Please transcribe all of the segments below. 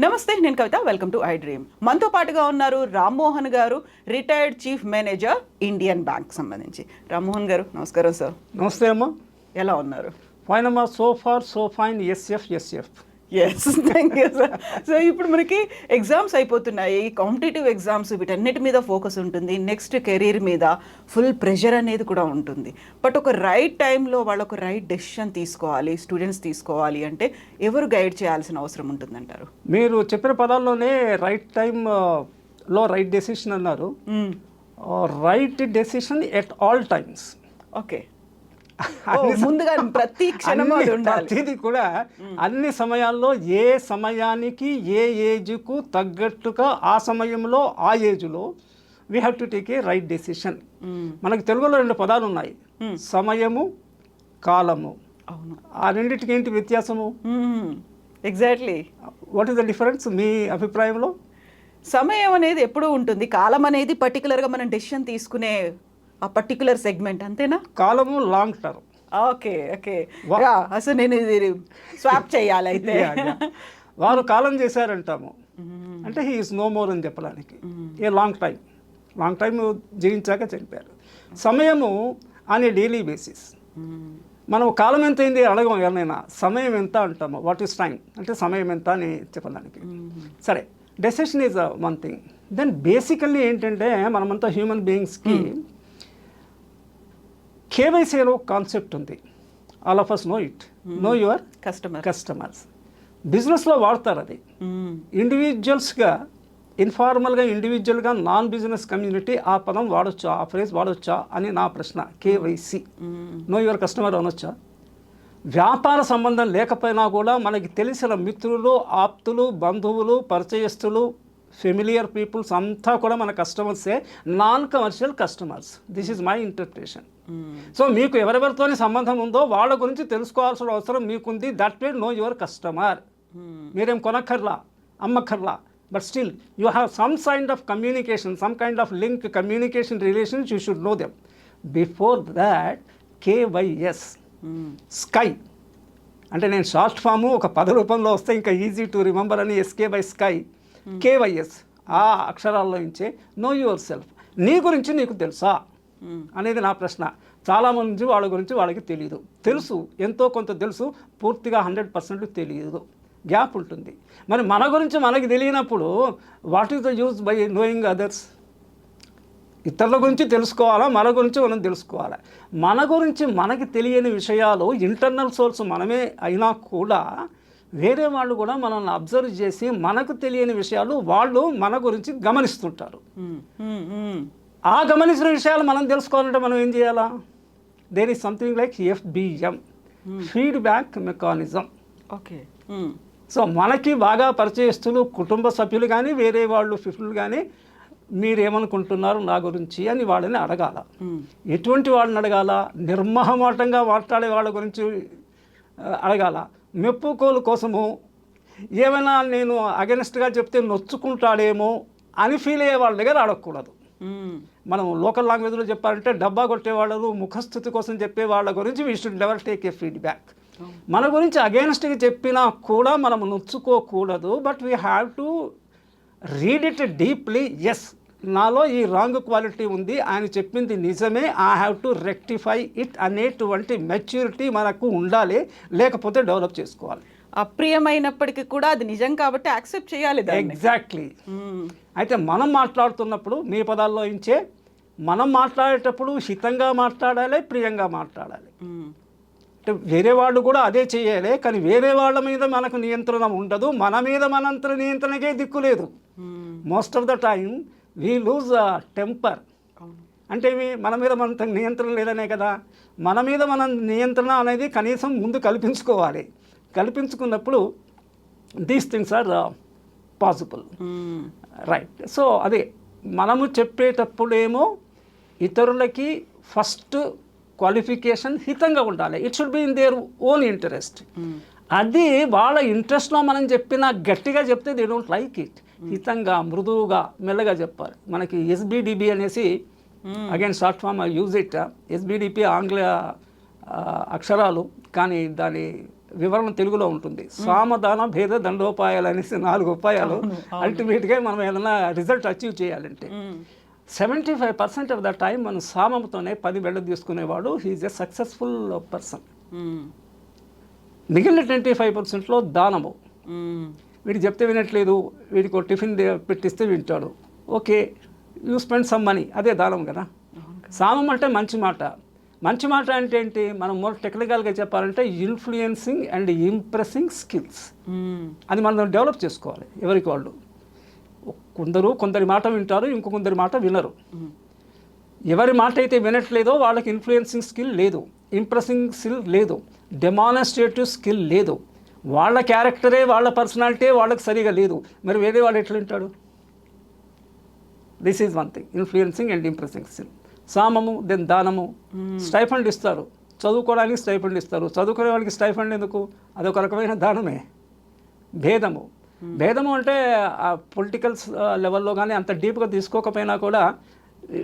నమస్తే నేను Kavitha. Welcome to I dream. మనతో పాటుగా ఉన్నారు Rammohan garu retired chief manager Indian bank సంబంధించి. రామ్మోహన్ గారు నమస్కారం సార్. నమస్తే అమ్మా. ఎలా ఉన్నారు? ఫైన్ అమ్మా. So far so fine SF SF yes thank you sir so ఇప్పుడు మనకి ఎగ్జామ్స్ అయిపోతున్నాయి. కాంపిటేటివ్ ఎగ్జామ్స్ వీటన్నిటి మీద ఫోకస్ ఉంటుంది. నెక్స్ట్ కెరీర్ మీద ఫుల్ ప్రెషర్ అనేది కూడా ఉంటుంది. బట్ ఒక రైట్ టైంలో వాళ్ళు ఒక రైట్ డెసిషన్ తీసుకోవాలి స్టూడెంట్స్ తీసుకోవాలి అంటే ఎవరు గైడ్ చేయాల్సిన అవసరం ఉంటుందంటారు? మీరు చెప్పిన పదాల్లోనే రైట్ టైం లో రైట్ డెసిషన్ అన్నారు. Right decision at all times okay ముందుగా ప్రతి ఉండాలి. ప్రతిదీ కూడా అన్ని సమయాల్లో ఏ సమయానికి ఏ ఏజ్కు తగ్గట్టుగా ఆ సమయంలో ఆ ఏజ్లో we have to take a right decision మనకి తెలుగులో రెండు పదాలు ఉన్నాయి. సమయము కాలము. అవును. ఆ రెండింటికి ఏంటి వ్యత్యాసము? Exactly what is the difference మీ అభిప్రాయంలో? సమయం అనేది ఎప్పుడూ ఉంటుంది. కాలం అనేది పర్టికులర్గా మనం డెసిషన్ తీసుకునే ఆ పర్టికులర్ సెగ్మెంట్ అంతేనా? కాలము లాంగ్ టర్మ్ ఓకే ఓకే. అసలు నేను ఇది స్వాప్ చేయాలి అయితే వారు కాలం చేశారంటాము. అంటే హీ ఈస్ నో మోర్ అని చెప్పడానికి. A long time long time జీవించాక చనిపోయారు. సమయము అనే డైలీ బేసిస్ మనం కాలం ఎంత అయింది అడగం ఎవరైనా సమయం ఎంత అంటాము. వాట్ ఈస్ టైం అంటే సమయం ఎంత అని చెప్పడానికి. సరే decision is one thing then basically ఏంటంటే మనమంతా హ్యూమన్ బీయింగ్స్కి కేవైసీలో కాన్సెప్ట్ ఉంది. All of us know it know your customer customers బిజినెస్లో వాడతారు అది. ఇండివిజువల్స్గా ఇన్ఫార్మల్గా ఇండివిజువల్గా నాన్ బిజినెస్ కమ్యూనిటీ ఆ పదం వాడొచ్చా? ఆ ఫ్రేజ్ వాడొచ్చా? అని నా ప్రశ్న. కేవైసీ. నో యువర్ కస్టమర్ అనొచ్చా? వ్యాపార సంబంధం లేకపోయినా కూడా మనకి తెలిసిన మిత్రులు ఆప్తులు బంధువులు పరిచయస్తులు ఫెమిలియర్ పీపుల్స్ అంతా కూడా మన కస్టమర్సే non commercial customers this is my interpretation so మీకు ఎవరెవరితోని సంబంధం ఉందో వాళ్ళ గురించి తెలుసుకోవాల్సిన అవసరం మీకుంది. That way know your customer మీరేం కొనక్కర్లా? అమ్మక్కర్లా? But still you have some kind of communication some kind of link communication relations you should know them before that KYS sky అంటే నేను షార్ట్ ఫాము ఒక పద రూపంలో వస్తే ఇంకా ఈజీ టు రిమెంబర్ అని ఎస్కే బై స్కై కేవైఎస్ ఆ అక్షరాల్లో ఇచ్చే నో యువర్ సెల్ఫ్ నీ గురించి నీకు తెలుసా? అనేది నా ప్రశ్న. చాలామంది వాళ్ళ గురించి వాళ్ళకి తెలియదు తెలుసు ఎంతో కొంత తెలుసు పూర్తిగా హండ్రెడ్ పర్సెంట్ తెలియదు గ్యాప్ ఉంటుంది. మరి మన గురించి మనకి తెలియనప్పుడు what is the use by knowing others ఇతరుల గురించి తెలుసుకోవాలా? మన గురించి మనం తెలుసుకోవాలా? మన గురించి మనకి తెలియని విషయాలు ఇంటర్నల్ సోర్స్ మనమే అయినా కూడా వేరే వాళ్ళు కూడా మనల్ని అబ్జర్వ్ చేసి మనకు తెలియని విషయాలు వాళ్ళు మన గురించి గమనిస్తుంటారు. ఆ గమనించిన విషయాలు మనం తెలుసుకోవాలంటే మనం ఏం చేయాలా? There is something like FBM feedback mechanism okay so మనకి బాగా పరిచయస్తులు కుటుంబ సభ్యులు కానీ వేరే వాళ్ళు ఫిఫ్లు కానీ మీరేమనుకుంటున్నారు నా గురించి అని వాళ్ళని అడగాల. ఎటువంటి వాళ్ళని అడగాల? నిర్మహమాటంగా మాట్లాడే వాళ్ళ గురించి అడగాల. మెప్పుకోలు కోసము ఏమైనా నేను అగెనిస్ట్గా చెప్తే నొచ్చుకుంటాడేమో అని ఫీల్ అయ్యే వాళ్ళ దగ్గర అడగకూడదు మనం లోకల్ లాంగ్వేజ్లో చెప్పాలంటే డబ్బా కొట్టేవాళ్ళు ముఖస్థుతి కోసం చెప్పే వాళ్ళ గురించి we should never take a feedback మన గురించి అగేన్స్ట్గా చెప్పినా కూడా మనం నొచ్చుకోకూడదు but we have to read it deeply yes నాలో ఈ రాంగ్ క్వాలిటీ ఉంది ఆయన చెప్పింది నిజమే I have to rectify it అనేటువంటి మెచ్యూరిటీ మనకు ఉండాలి లేకపోతే డెవలప్ చేసుకోవాలి అప్రియమైనప్పటికీ కూడా అది నిజం కాబట్టి యాక్సెప్ట్ చేయాలి ఎగ్జాక్ట్లీ మ్మ్. అయితే మనం మాట్లాడుతున్నప్పుడు మీ పదాల్లో ఇంచే మనం మాట్లాడేటప్పుడు హితంగా మాట్లాడాలి ప్రియంగా మాట్లాడాలి మ్మ్. అంటే వేరే వాళ్ళు కూడా అదే చేయాలి కానీ వేరే వాళ్ళ మీద మనకు నియంత్రణ ఉండదు మన మీద మనంత నియంత్రణకే దిక్కు లేదు. Most of the time we lose temper అంటే ఇవి మన మీద మన నియంత్రణ లేదనే కదా? మన మీద మన నియంత్రణ అనేది కనీసం ముందు కల్పించుకోవాలి. కల్పించుకున్నప్పుడు these things are possible. Right so అదే మనము చెప్పేటప్పుడేమో ఇతరులకి ఫస్ట్ క్వాలిఫికేషన్ హితంగా ఉండాలి. It should be in their own interest అది వాళ్ళ ఇంట్రెస్ట్లో మనం చెప్పిన గట్టిగా చెప్తే దే డోంట్ లైక్ ఇట్ హితంగా మృదువుగా మెల్లగా చెప్పాలి. మనకి ఎస్బిడిబి అనేసి again short form use it SBDP ఆంగ్ల అక్షరాలు కానీ దాని వివరణ తెలుగులో ఉంటుంది. సామధాన భేద దండోపాయాలు అనేసి నాలుగు ఉపాయాలు అల్టిమేట్గా మనం ఏదైనా రిజల్ట్ అచీవ్ చేయాలంటే. Seventy five percent of the time మనం సామంతోనే పది వెళ్ళ తీసుకునేవాడు. He is a successful person. మిగిలిన ట్వంటీ ఫైవ్ పర్సెంట్లో దానము. వీడికి చెప్తే వినట్లేదు వీడికి ఒక టిఫిన్ పెట్టిస్తే వింటాడు. Okay you spend some money. అదే దానం కదా? సామం అంటే మంచి మాట. మంచి మాట అంటే ఏంటి? మనం మోర్ టెక్నికల్గా చెప్పాలంటే ఇన్ఫ్లుయెన్సింగ్ అండ్ ఇంప్రెసింగ్ స్కిల్స్. అది మనం డెవలప్ చేసుకోవాలి ఎవరికి వాళ్ళు. కొందరు కొందరి మాట వింటారు ఇంకో కొందరి మాట వినరు. ఎవరి మాట అయితే వినట్లేదో వాళ్ళకి ఇన్ఫ్లుయెన్సింగ్ స్కిల్ లేదు. ఇంప్రెసింగ్ స్కిల్ లేదు. డెమాన్స్ట్రేటివ్ స్కిల్ లేదు. వాళ్ళ క్యారెక్టరే వాళ్ళ పర్సనాలిటీ వాళ్ళకి సరిగా లేదు. మరి వేరే వాడు ఎట్లా ఉంటాడు this is one thing influencing and impressing skill సామము then దానము. స్టైఫండ్ ఇస్తారు. చదువుకోవడానికి స్టైఫండ్ ఇస్తారు. చదువుకునే వాళ్ళకి స్టైఫండ్ ఎందుకు? అదొక రకమైన దానమే. భేదము. భేదము అంటే పొలిటికల్ లెవెల్లో కానీ అంత డీప్గా తీసుకోకపోయినా కూడా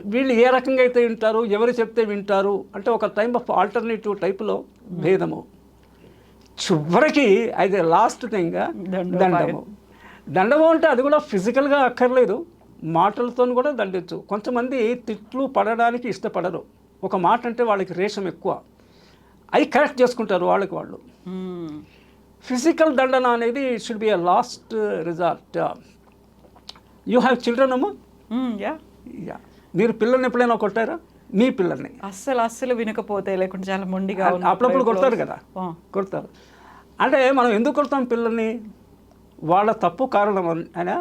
వీళ్ళు ఏ రకంగా అయితే వింటారు ఎవరు చెప్తే వింటారు అంటే ఒక టైప్ ఆఫ్ ఆల్టర్నేటివ్ టైప్లో భేదము. చివరికి అయితే లాస్ట్ థింగ్. దండము. దండము అంటే అది కూడా ఫిజికల్గా అక్కర్లేదు. మాటలతో కూడా దండించు కొంతమంది తిట్లు పడడానికి ఇష్టపడరు. ఒక మాట అంటే వాళ్ళకి రేషం ఎక్కువ. అవి కరెక్ట్ చేసుకుంటారు వాళ్ళకి వాళ్ళు. ఫిజికల్ దండన అనేది should be a last result you have children అమ్మా? మ్మ్. యా యా మీరు పిల్లల్ని ఎప్పుడైనా కొట్టారా? మీ పిల్లల్ని. అస్సలు అస్సలు వినకపోతే లేకుంటే చాలా మొండిగా అప్పుడప్పుడు కొడతారు కదా. కొడతారు. అంటే మనం ఎందుకు కొడతాం పిల్లల్ని? వాళ్ళ తప్పు కారణం అని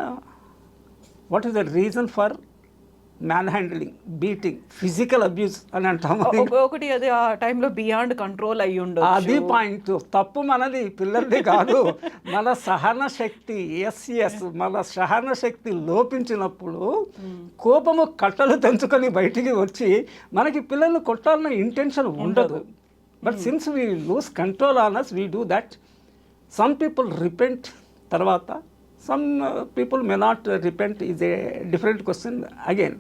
what is the reason for manhandling beating physical abuse అని అంటాము ఒక- ఒకటి అది ఆ టైంలో బియాండ్ కంట్రోల్ అయ్యి ఉండదు అది పాయింట్. తప్పు మనది పిల్లలది కాదు. మన సహన శక్తి ఎస్ ఎస్ మన సహన శక్తి లోపించినప్పుడు కోపము కట్టలు తెంచుకొని బయటికి వచ్చి మనకి పిల్లల్ని కొట్టాలన్న ఇంటెన్షన్ ఉండదు. But since we lose control on us we do that some people repent తర్వాత some people may not repent is a different question again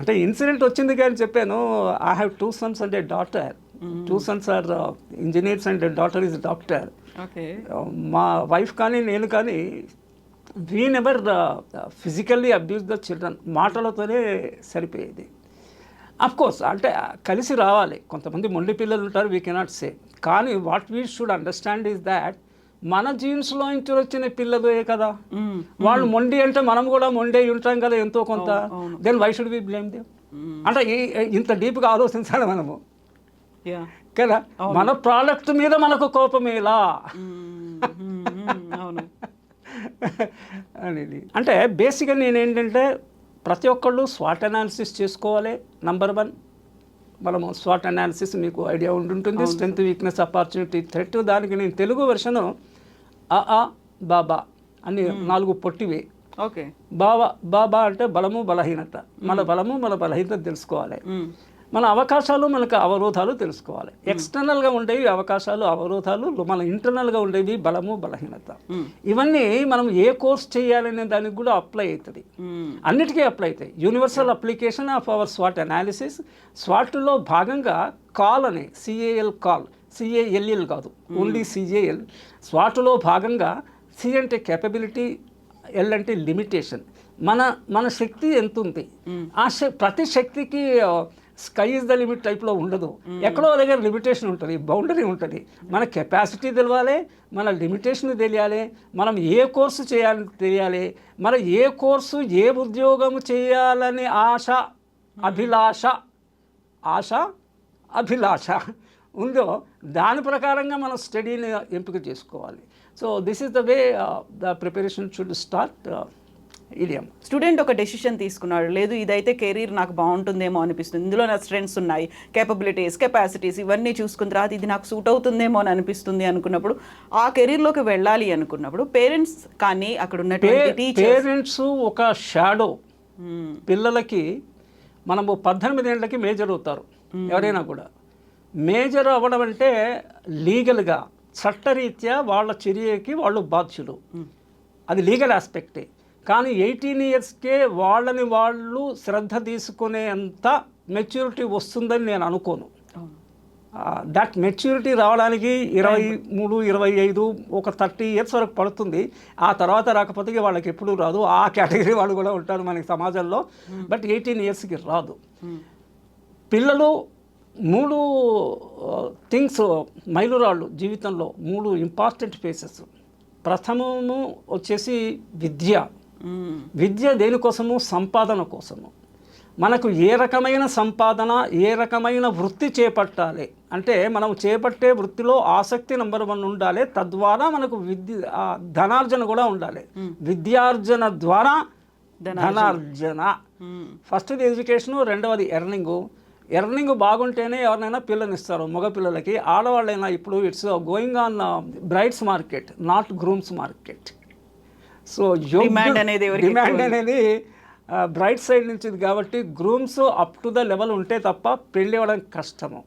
అంటే ఇన్సిడెంట్ వచ్చింది కానీ చెప్పాను I have two sons and a daughter two sons are engineers and daughter is doctor మా wife కానీ నేను కానీ we never physically abuse the children మాటలతోనే సరిపోయేది. అఫ్ కోర్స్ అంటే కలిసి రావాలి. కొంతమంది మొండి పిల్లలు ఉంటారు వీ కెనాట్ సే కానీ what we should understand is that మన జీన్స్లో నుంచి వచ్చిన పిల్లలే కదా. వాళ్ళు మొండి అంటే మనం కూడా మొండి ఉంటాం కదా ఎంతో కొంత. Then why should be blame them అంటే ఈ- ఇంత డీప్గా ఆలోచించాలి మనము. కదా? మన ప్రోడక్ట్ మీద మనకు కోపం ఎలా? అవును. అనేది. అంటే బేసిక్గా నేను ఏంటంటే ప్రతి ఒక్కళ్ళు స్వాట్ అనాలిసిస్ చేసుకోవాలి నంబర్ వన్ మనము స్వాట్ అనాలిసిస్ మీకు ఐడియా ఉంటుంటుంది స్ట్రెంత్ వీక్నెస్ ఆపర్చునిటీ థ్రెట్ దానికి నేను తెలుగు వెర్షను ఆ ఆ బాబా అని నాలుగు పొట్టివి. ఓకే. బాబా బాబా అంటే బలము బలహీనత. మన బలము మన బలహీనత తెలుసుకోవాలి. మన అవకాశాలు మనకు అవరోధాలు తెలుసుకోవాలి. ఎక్స్టర్నల్గా ఉండేవి అవకాశాలు అవరోధాలు మన ఇంటర్నల్గా ఉండేవి బలము బలహీనత. ఇవన్నీ మనం ఏ కోర్స్ చేయాలనే దానికి కూడా అప్లై అవుతుంది. అన్నిటికీ అప్లై అవుతాయి. యూనివర్సల్ అప్లికేషన్ ఆఫ్ అవర్ స్వాట్ అనాలిసిస్ స్వాట్లో భాగంగా కాల్ అని సిఏఎల్ కాల్ సిఏఎల్ఎల్ కాదు. ఓన్లీ సిఏఎల్ స్వాట్లో భాగంగా సి అంటే కేపబిలిటీ ఎల్ అంటే లిమిటేషన్ మన మన శక్తి ఎంత ఉంది ఆ ప్రతి శక్తికి స్కై ఇస్ ద లిమిట్ టైప్లో ఉండదు. ఎక్కడో దగ్గర లిమిటేషన్ ఉంటుంది బౌండరీ ఉంటుంది. మన కెపాసిటీ తెలవాలి మన లిమిటేషన్ తెలియాలి మనం ఏ కోర్సు చేయాలని తెలియాలి మన ఏ కోర్సు ఏ ఉద్యోగం చేయాలని ఆశ అభిలాష ఆశ అభిలాష. ఉందో దాని ప్రకారంగా మనం స్టడీని ఎంపిక చేసుకోవాలి. So this is the way the preparation should start idiom student ఒక డెసిషన్ తీసుకున్నాడు. లేదు ఇదైతే కెరీర్ నాకు బాగుంటుందేమో అనిపిస్తుంది. ఇందులో నా స్ట్రెంగ్స్ ఉన్నాయి. కేపబిలిటీస్ కెపాసిటీస్ ఇవన్నీ చూసుకున్న తర్వాత ఇది నాకు సూట్ అవుతుందేమో అని అనిపిస్తుంది అనుకున్నప్పుడు ఆ కెరీర్లోకి వెళ్ళాలి అనుకున్నప్పుడు పేరెంట్స్ కానీ అక్కడ ఉన్నటువంటి టీచర్స్ పేరెంట్స్ ఒక షాడో పిల్లలకి మనము పద్దెనిమిది ఏళ్ళకి మేజర్ అవుతారు. ఎవరైనా కూడా. మేజర్ అవ్వడం అంటే లీగల్గా చట్టరీత్యా వాళ్ళ చర్యకి వాళ్ళు బాధ్యులు. అది లీగల్ ఆస్పెక్టే. కానీ ఎయిటీన్ ఇయర్స్కే వాళ్ళని వాళ్ళు శ్రద్ధ తీసుకునే అంత మెచ్యూరిటీ వస్తుందని నేను అనుకోను. దట్ మెచ్యూరిటీ రావడానికి ఇరవై మూడు ఇరవై ఐదు ఒక థర్టీ ఇయర్స్ వరకు పడుతుంది. ఆ తర్వాత రాకపోతే వాళ్ళకి ఎప్పుడు రాదు. ఆ కేటగిరీ వాళ్ళు కూడా ఉంటారు మనకి సమాజంలో. బట్ ఎయిటీన్ ఇయర్స్కి రాదు. పిల్లలు మూడు థింగ్స్ మైలురాళ్ళు జీవితంలో మూడు ఇంపార్టెంట్ ఫేసెస్ ప్రథమము వచ్చేసి విద్య. విద్య దేనికోసము సంపాదన కోసము. మనకు ఏ రకమైన సంపాదన ఏ రకమైన వృత్తి చేపట్టాలి? అంటే మనం చేపట్టే వృత్తిలో ఆసక్తి నెంబర్ వన్ ఉండాలి. తద్వారా మనకు విద్య ధనార్జన కూడా ఉండాలి. విద్యార్జన ద్వారా ధనార్జన. ఫస్ట్ది ఎడ్యుకేషన్ రెండవది ఎర్నింగు ఎర్నింగ్ బాగుంటేనే ఎవరినైనా పిల్లనిస్తారు మగ పిల్లలకి. ఆడవాళ్ళైనా ఇప్పుడు it's going on brides market not grooms market so Demand అనేది డిమాండ్ అనేది బ్రైట్ సైడ్ నుంచి కాబట్టి grooms up to the level ఉంటే తప్ప పెళ్ళి అవ్వడం కష్టము.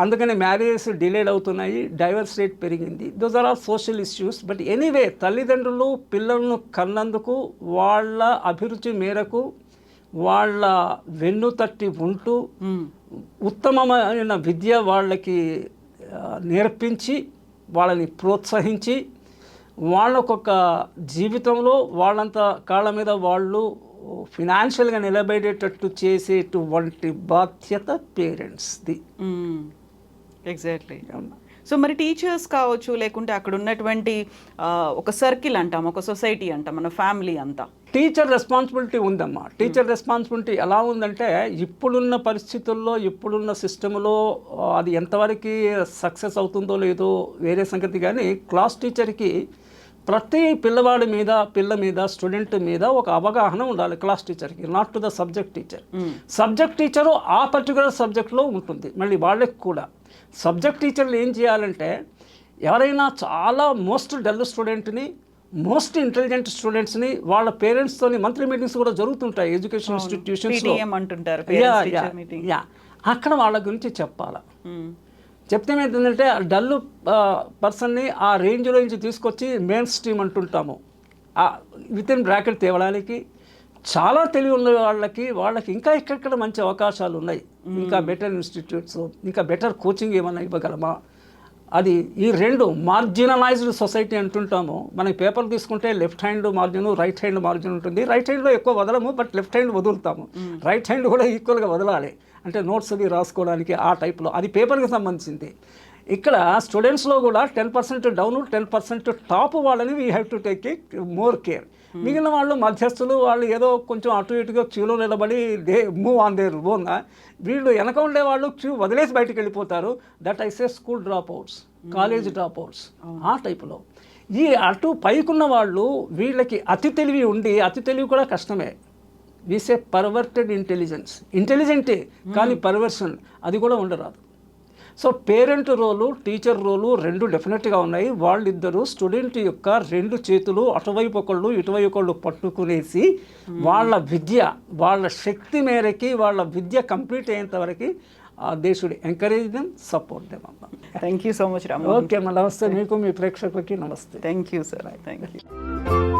అందుకని మ్యారేజెస్ డిలేడ్ అవుతున్నాయి డైవర్స్ రేట్ పెరిగింది. Those are all social issues but anyway తల్లిదండ్రులు పిల్లలను కన్నందుకు వాళ్ళ అభిరుచి మేరకు వాళ్ళ వెన్ను తట్టి ఉంటూ మ్మ్. ఉత్తమమైన విద్య వాళ్ళకి నేర్పించి వాళ్ళని ప్రోత్సహించి వాళ్ళకొక జీవితంలో వాళ్ళంత కాళ్ళ మీద వాళ్ళు ఫినాన్షియల్గా నిలబడేటట్టు చేసేటువంటి బాధ్యత పేరెంట్స్ది. ఎగ్జాక్ట్లీ సో మరి టీచర్స్ కావచ్చు లేకుంటే అక్కడ ఉన్నటువంటి ఒక సర్కిల్ అంటాం ఒక సొసైటీ అంటాం మన ఫ్యామిలీ అంతా టీచర్ రెస్పాన్సిబిలిటీ ఉందమ్మా. టీచర్ రెస్పాన్సిబిలిటీ ఎలా ఉందంటే ఇప్పుడున్న పరిస్థితుల్లో ఇప్పుడున్న సిస్టంలో అది ఎంతవరకు సక్సెస్ అవుతుందో లేదో వేరే సంగతి. కానీ క్లాస్ టీచర్కి ప్రతి పిల్లవాడి మీద పిల్ల మీద స్టూడెంట్ మీద ఒక అవగాహన ఉండాలి క్లాస్ టీచర్కి not to the subject teacher subject teacher ఆ పర్టికులర్ సబ్జెక్ట్లో ఉంటుంది మళ్ళీ వాళ్ళకి కూడా. సబ్జెక్ట్ టీచర్లు ఏం చేయాలంటే ఎవరైనా చాలా మోస్ట్ డల్ స్టూడెంట్ని మోస్ట్ ఇంటెలిజెంట్ స్టూడెంట్స్ని వాళ్ళ పేరెంట్స్తోని మంత్లీ మీటింగ్స్ కూడా జరుగుతుంటాయి ఎడ్యుకేషన్ ఇన్స్టిట్యూషన్స్. యా అక్కడ వాళ్ళ గురించి చెప్పాలా. చెప్తే ఏమైందంటే డల్ పర్సన్ని ఆ రేంజ్లో నుంచి తీసుకొచ్చి మెయిన్ స్ట్రీమ్ అంటుంటాము. విత్ ఇన్ బ్రాకెట్ తేవడానికి చాలా తెలివి ఉన్న వాళ్ళకి వాళ్ళకి ఇంకా ఎక్కడెక్కడ మంచి అవకాశాలు ఉన్నాయి ఇంకా బెటర్ ఇన్స్టిట్యూట్స్ ఇంకా బెటర్ కోచింగ్ ఏమైనా ఇవ్వగలమా? అది ఈ రెండు మార్జినలైజ్డ్ సొసైటీ అంటుంటాము. మనకి పేపర్ తీసుకుంటే left hand margin right hand margin ఉంటుంది. రైట్ హ్యాండ్లో ఎక్కువ వదలము బట్ లెఫ్ట్ హ్యాండ్ వదులుతాము. రైట్ హ్యాండ్ కూడా ఈక్వల్గా వదలాలి. అంటే నోట్స్ అవి రాసుకోవడానికి ఆ టైప్లో అది పేపర్కి సంబంధించింది. ఇక్కడ స్టూడెంట్స్లో కూడా ten percent down ten percent top వాళ్ళని we have to take more care మిగిలిన వాళ్ళు మధ్యస్థులు వాళ్ళు ఏదో కొంచెం అటు ఇటుగా క్యూలో నిలబడి they move on their own వీళ్ళు వెనక ఉండే వాళ్ళు క్యూ వదిలేసి బయటికి వెళ్ళిపోతారు. That I say school drop outs college drop outs ఆ టైపులో ఈ అటు పైకున్న వాళ్ళు వీళ్ళకి అతి తెలివి ఉండి అతి తెలివి కూడా కష్టమే. వీసే పర్వర్టెడ్ ఇంటెలిజెన్స్ ఇంటెలిజెంటే కానీ పర్వర్షన్ అది కూడా ఉండరాదు. So parent role teacher role రెండు డెఫినెట్గా ఉన్నాయి. వాళ్ళిద్దరూ స్టూడెంట్ యొక్క రెండు చేతులు అటువైపు ఒకళ్ళు ఇటువైపు ఒకళ్ళు పట్టుకునేసి వాళ్ళ విద్య వాళ్ళ శక్తి మేరకి వాళ్ళ విద్య కంప్లీట్ అయ్యేంత వరకు they should encourage them support them అమ్మ. Thank you so much Ram okay అమ్మ నమస్తే. మీకు మీ ప్రేక్షకులకి నమస్తే. Thank you sir thank you